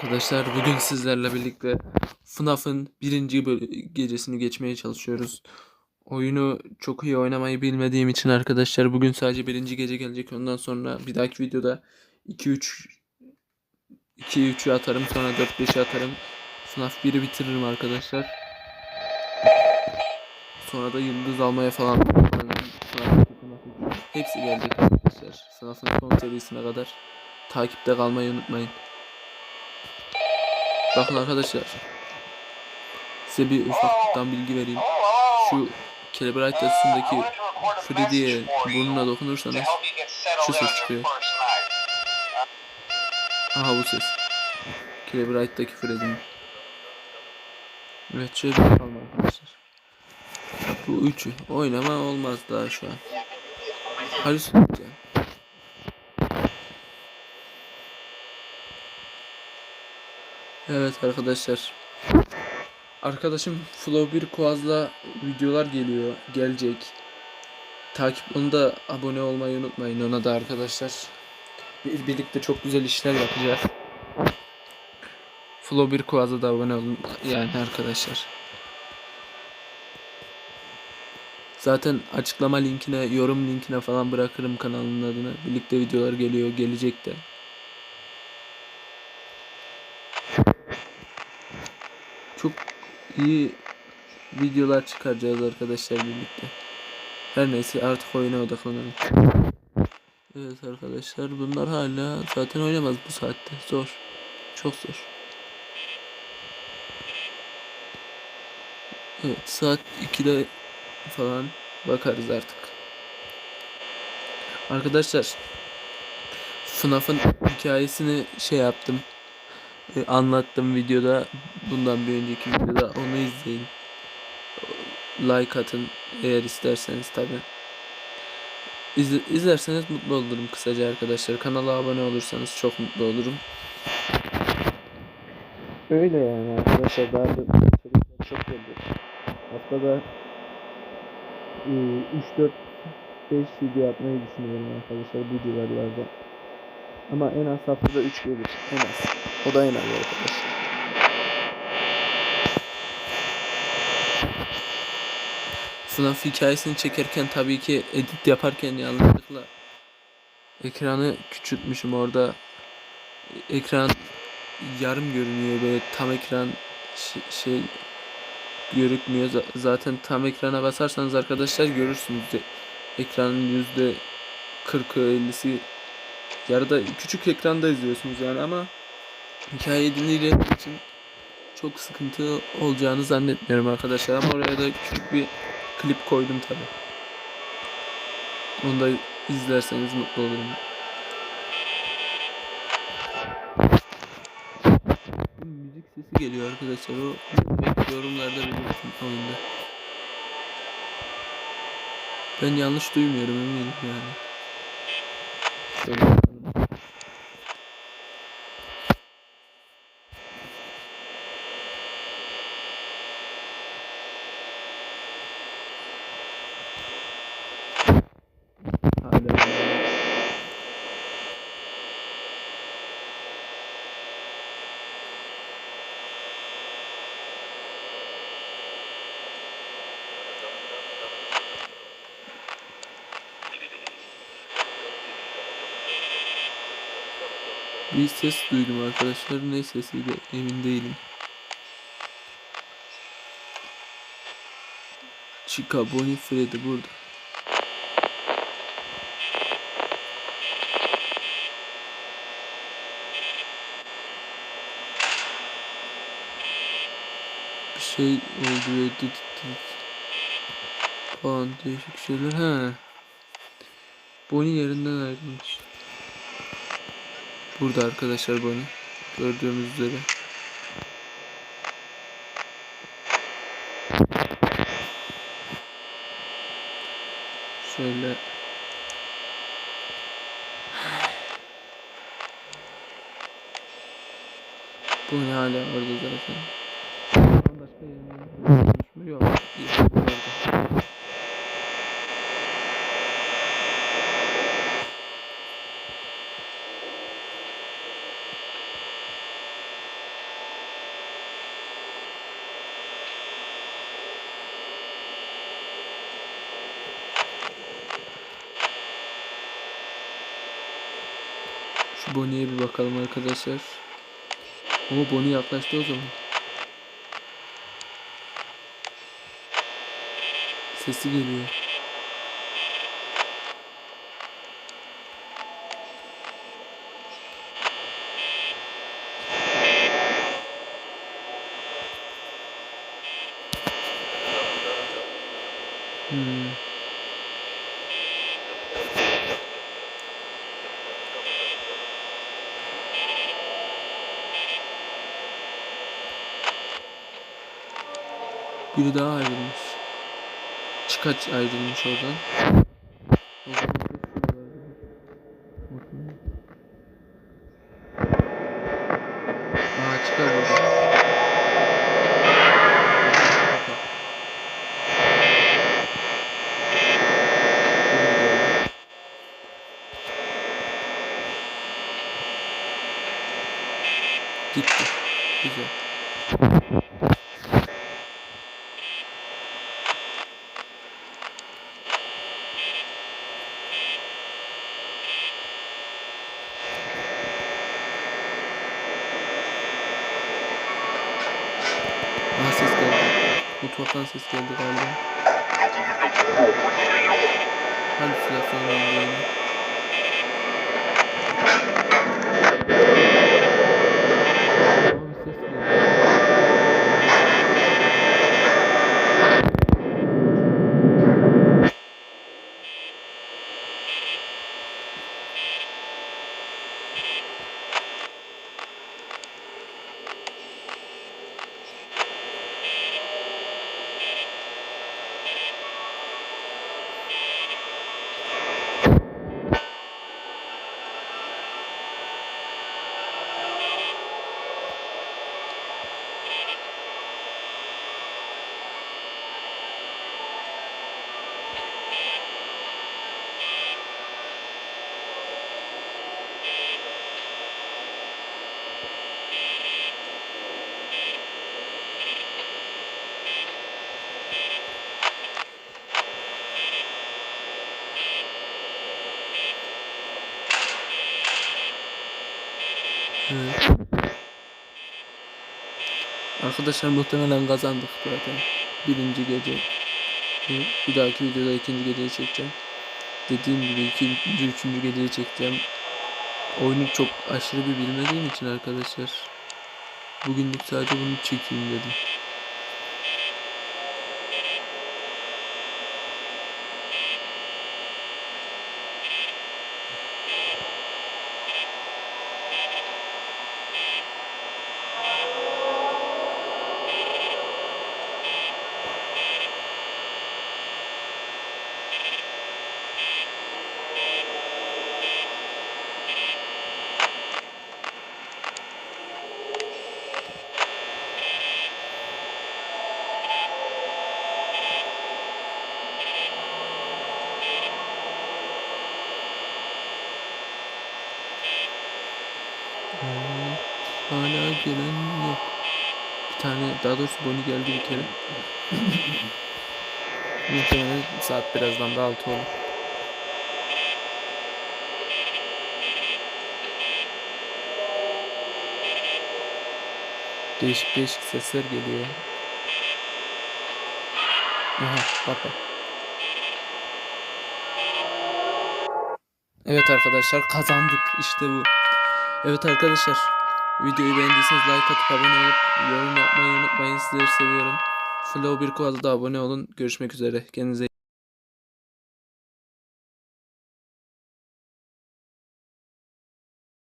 Arkadaşlar bugün sizlerle birlikte FNAF'ın birinci gecesini geçmeye çalışıyoruz. Oyunu çok iyi oynamayı bilmediğim için arkadaşlar bugün sadece birinci gece gelecek. Ondan sonra bir dahaki videoda 2-3 2-3'ü atarım sonra 4-5'i atarım. FNAF 1'i bitiririm arkadaşlar. Sonra da yıldız almaya falan. FNAF 2, FNAF 3. Hepsi gelecek arkadaşlar. FNAF'ın son serisine kadar takipte kalmayı unutmayın. Bakın arkadaşlar. Size bir ufaktan bilgi vereyim. Şu Celebrite yazısındaki Freddy'ye burnuna dokunursanız şu ses çıkıyor. Aha bu ses. Celebrite'daki Freddy'nin. Evet şöyle bir bakalım arkadaşlar. Bu üçü. Oynama olmaz daha şu an. Halüsinasyon. Evet arkadaşlar. Arkadaşım Flow 1 Kuaz'la videolar geliyor. Gelecek. Takip onu da abone olmayı unutmayın ona da arkadaşlar. Bir, birlikte çok güzel işler yapacağız. Flow 1 Kuaz'a da abone olun yani arkadaşlar. Zaten açıklama linkine, yorum linkine falan bırakırım kanalın adını. Birlikte videolar geliyor, gelecek de. İyi videolar çıkaracağız arkadaşlar birlikte. Her neyse artık oyuna odaklanalım. Evet arkadaşlar bunlar hala zaten oynamaz bu saatte. Zor. Çok zor. Evet saat 2'de falan bakarız artık. Arkadaşlar FNAF'ın hikayesini şey yaptım anlattım videoda. Bundan bir önceki videoda onu izleyin. Like atın eğer isterseniz tabi. İz, izlerseniz mutlu olurum kısaca arkadaşlar. Kanala abone olursanız çok mutlu olurum. Öyle yani arkadaşlar. Daha da çok geldi haftada e, 3 4 5 video yapmayı düşünüyorum arkadaşlar bu civarlarda ama en az haftada 3 gelir. En az. O da en az arkadaşlar. FNAF hikayesini çekerken tabii ki edit yaparken yanlışlıkla ekranı küçültmüşüm. Orada ekran yarım görünüyor böyle tam ekran şey, görükmüyor. Zaten tam ekrana basarsanız arkadaşlar görürsünüz. De ekranın yüzde 40'ı 50'si yarıda küçük ekranda izliyorsunuz yani ama hikaye dinleyeceğiniz için çok sıkıntı olacağını zannetmiyorum arkadaşlar ama oraya da küçük bir klip koydum tabi. Onu da izlerseniz mutlu olurum. Müzik sesi geliyor arkadaşlar o yorumlarda belirtin oyunda. Ben yanlış duymuyorum eminim yani. Şöyle bakalım. Hala. Bir ses duydum arkadaşlar. Ne sesiydi emin değilim. Chica Bonnie Freddy burada. Bir şey oldu edit falan değişik şeyler. He. Bonnie yerinden ayrılmış. Burada arkadaşlar Bonnie. Gördüğümüz üzere. Şöyle Bonnie hala orada zaten. Başka yerine mu? Yok. Bonnie'ye bir bakalım arkadaşlar. Ama Bonnie yaklaştı o zaman. Sesi geliyor. Hmm. Biri daha ayrılmış. Çıkaç ayrılmış oradan. O zaman. Aa çıkar burada. Gitti. Güzel. Aa ses geldi. Mutfaktan ses geldi galiba. Halüsinasyon geldi yine. Aa, bir ses geldi. Arkadaşlar muhtemelen kazandık zaten. Birinci gece. Bir dahaki videoda ikinci geceyi çekeceğim. Dediğim gibi ikinci, üçüncü geceyi çekeceğim. Oyunu çok aşırı bir bilmediğim için arkadaşlar. Bugünlük sadece bunu çekeyim dedim. Hala gelen yok. Bir tane daha doğrusu Bonnie geldi bir kere. Muhtemelen saat birazdan da 6 olur. Değişik değişik sesler geliyor. Aha bak bak. Evet arkadaşlar kazandık işte bu. Evet arkadaşlar videoyu beğendiyseniz like atıp abone olup yorum yapmayı unutmayın sizleri seviyorum. Flow bir da abone olun. Görüşmek üzere. Kendinize